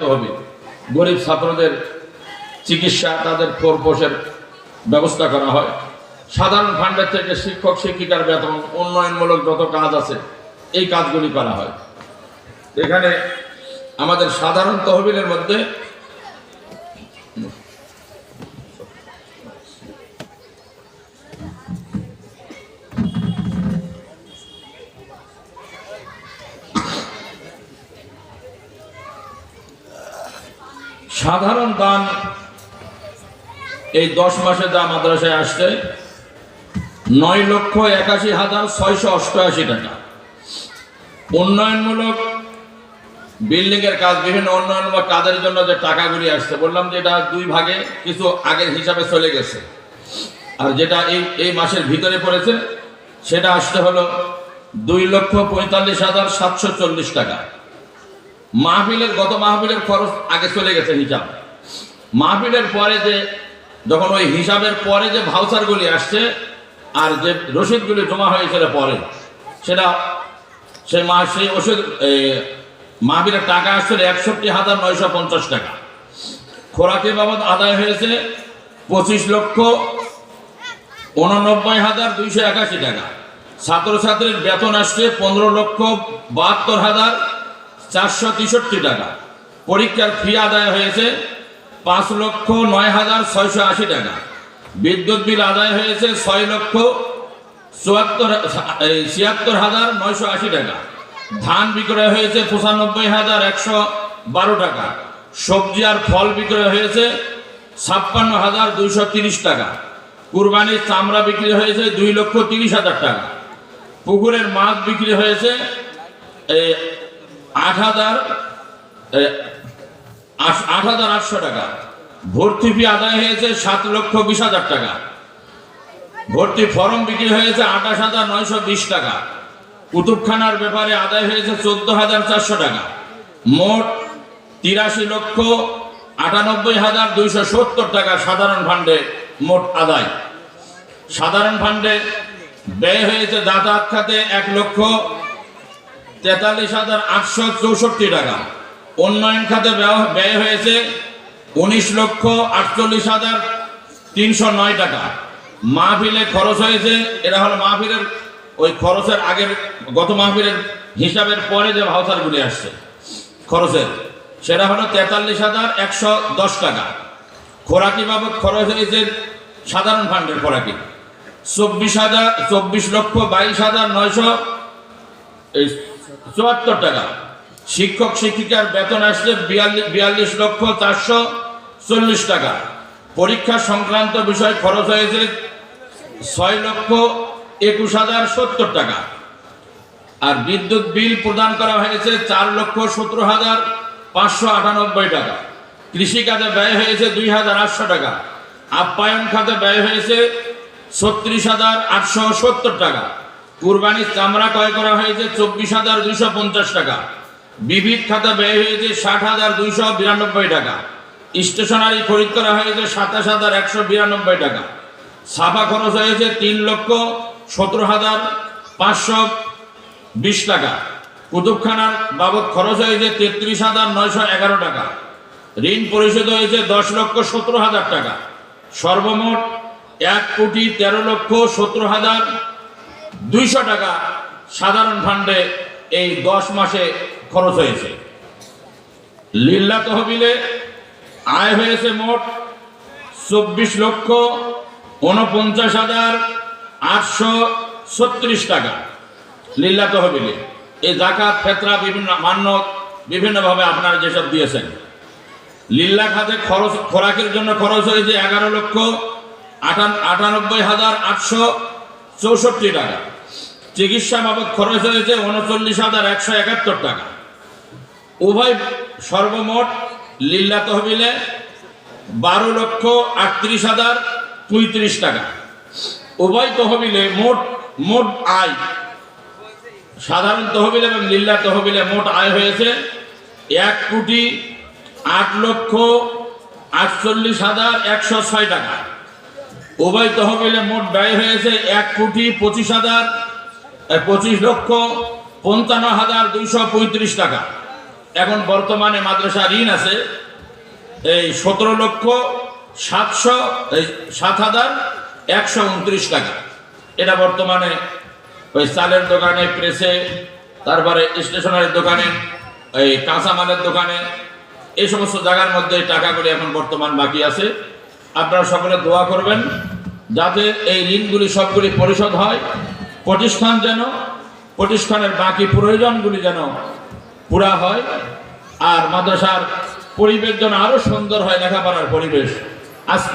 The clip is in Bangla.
তহবিল গরিব ছাত্রদের চিকিৎসা তাদের ফোরপোষের ব্যবস্থা করা হয়। সাধারণ ফান্ডের থেকে শিক্ষক, শিক্ষিকার বেতন, উন্নয়নমূলক যত কাজ আছে, এই কাজগুলি করা হয়। এখানে আমাদের সাধারণ তহবিলের মধ্যে সাধারণ দান এই দশ মাসে যা মাদ্রাসায় আসছে, নয় লক্ষ একাশি হাজার ছয়শো অষ্টআশি টাকা। উন্নয়নমূলক বিল্ডিং এর কাজ, বিভিন্ন উন্নয়নমূলক কাজের জন্য যে টাকাগুলি আসছে, বললাম যে এটা দুই ভাগে কিছু আগের হিসাবে চলে গেছে। আর যেটা এই এই মাসের ভিতরে পড়েছে, সেটা আসতে হলো দুই লক্ষ পঁয়তাল্লিশ হাজার সাতশো চল্লিশ টাকা। মাহফিলের গত মাহফিলের খরচ আগে চলে গেছে হিসাব। মাহফিলের পরে যে যখন ওই হিসাবের পরে যে ভাউচারগুলি আসছে আর যে রসিদগুলি জমা হয়েছিল পরে সেটা সেই মাস সেই ওষুধ এই, মাহফিলের টাকা আসছিল একষট্টি হাজার নয়শো পঞ্চাশ টাকা। খোরাকি বাবদ আদায় হয়েছে পঁচিশ লক্ষ উননব্বই হাজার দুইশো একাশি টাকা। ছাত্রছাত্রীর বেতন আসছে পনেরো লক্ষ বাহাত্তর হাজার চারশো তেষট্টি টাকা। পরীক্ষার ফি আদায় হয়েছে পাঁচ লক্ষ নয় হাজার ছয়শো আশি টাকা। বিদ্যুৎ বিল আদায় হয়েছে ছয় লক্ষ চুয়াত্তর ছিয়াত্তর হাজার নয়শো আশি টাকা। ধান বিক্রয় হয়েছে পঁচানব্বই হাজার একশো বারো টাকা। সবজি আর ফল বিক্রয় হয়েছে ছাপ্পান্ন হাজার দুইশো তিরিশ টাকা। কুরবানির চামড়া বিক্রি হয়েছে দুই লক্ষ তিরিশ হাজার টাকা। পুকুরের মাছ বিক্রি হয়েছে আট হাজার আট হাজার আটশো টাকা। ভর্তি ফি আদায় হয়েছে সাত লক্ষ বিশ হাজার টাকা। ভর্তি ফর্ম বিক্রি হয়েছে আঠাশ হাজার নয়শো বিশ টাকা। কুতুবখানার ব্যাপারে আদায় হয়েছে চোদ্দ হাজার চারশো টাকা। মোট তিরাশি লক্ষ আটানব্বই হাজার দুইশো সত্তর টাকা সাধারণ ফান্ডে মোট আদায়। সাধারণ ফান্ডে ব্যয় হয়েছে যাতায়াত খাতে এক লক্ষ তেতাল্লিশ হাজার আটশো চৌষট্টি টাকা। উন্নয়ন খাতে ব্যয়- হয়েছে উনিশ লক্ষ আটচল্লিশ হাজার তিনশো নয় টাকা। মাহফিলে খরচ হয়েছে এরা হলো মাহফিলের ওই খরচের আগের গত মাহফিলের হিসাবের পরে যে ভাউচারগুলি আসছে, খরচের। সেটা হলো তেতাল্লিশ হাজার একশো দশ টাকা। খোরাকি বাবদ খরচ হয়েছে সাধারণ ফান্ডের খোরাকি। চব্বিশ হাজার চব্বিশ লক্ষ বাইশ হাজার নয়শো চুয়াত্তর টাকা। শিক্ষক, শিক্ষিকার বেতন আসছে বিয়াল্লিশ লক্ষ চারশো চল্লিশ টাকা। পরীক্ষা সংক্রান্ত বিষয় খরচ হয়েছে ছয় লক্ষ একুশ হাজার সত্তর টাকা। আর বিদ্যুৎ বিল প্রদান করা হয়েছে চার লক্ষ সতেরো হাজার পাঁচশো আটানব্বই টাকা। কৃষিকাজে ব্যয় হয়েছে দুই হাজার আটশো টাকা। আপ্যায়ন খাতে ব্যয় হয়েছে ছত্রিশ হাজার আটশো সত্তর টাকা। কুরবানির চামড়া ক্রয় করা হয়েছে চব্বিশ হাজার দুইশো পঞ্চাশ টাকা। বিবিধ খাতা ব্যয় হয়েছে ষাট হাজার দুইশো বিরানব্বই টাকা। স্টেশনারি খরিদ করা হয়েছে সাতাশ হাজার একশো বিরানব্বই টাকা। ছাপা খরচ হয়েছে তিন লক্ষ সতেরো হাজার পাঁচশো বিশ টাকা। কুতুবখানার বাবদ খরচ হয়েছে তেত্রিশ হাজার নয়শো এগারো টাকা। ঋণ পরিশোধ হয়েছে দশ লক্ষ সতেরো হাজার টাকা। সর্বমোট এক কোটি তেরো লক্ষ সতেরো হাজার দুইশো টাকা সাধারণ ফান্ডে এই দশ মাসে খরচ হয়েছে। লিল্লা তহবিলে আয় হয়েছে মোট চব্বিশ লক্ষ উনপঞ্চাশ হাজার আটশো ছত্রিশ টাকা। লিল্লা তহবিলে এই জাকাত, ফেতরা, বিভিন্ন মান্য বিভিন্নভাবে আপনারা যেসব দিয়েছেন। লিল্লা খাতে খরচ, খোরাকের জন্য খরচ হয়েছে এগারো লক্ষ আটান, আটানব্বই হাজার আটশো চৌষট্টি টাকা। চিকিৎসা বাবদ খরচ হয়েছে উনচল্লিশ হাজার একশো একাত্তর টাকা। উভয় সর্বমোট লিল্লা তহবিলে বারো লক্ষ আটত্রিশ হাজার পঁয়ত্রিশ টাকা। উভয় তহবিলে মোট মোট আয়, সাধারণ তহবিল এবং লিল্লা তহবিলে মোট আয় হয়েছে এক কোটি আট লক্ষ আটচল্লিশ হাজার একশো ছয় টাকা। উভয় তহবিলে মোট ব্যয় হয়েছে এক কোটি পঁচিশ হাজার পঁচিশ লক্ষ পঞ্চান্ন হাজার দুইশো পঁয়ত্রিশ টাকা। এখন বর্তমানে মাদ্রাসা ঋণ আছে। এই সতেরো লক্ষ সাতশো, এই সাত হাজার একশো উনত্রিশ টাকা। এটা বর্তমানে ওই চালের দোকানে, প্রেসে, তারপরে স্টেশনারির দোকানে, এই কাঁচামালের দোকানে, এই সমস্ত জায়গার মধ্যে টাকাগুলি এখন বর্তমান বাকি আছে। আপনারা সকলে দোয়া করবেন যাতে এই ঋণগুলি সবগুলি পরিশোধ হয়। প্রতিষ্ঠান যেন, প্রতিষ্ঠানের বাকি প্রয়োজনগুলি যেন পুরা হয়, আর মাদ্রাসার পরিবেশ যেন আরও সুন্দর হয়, লেখাপড়ার পরিবেশ। আজকে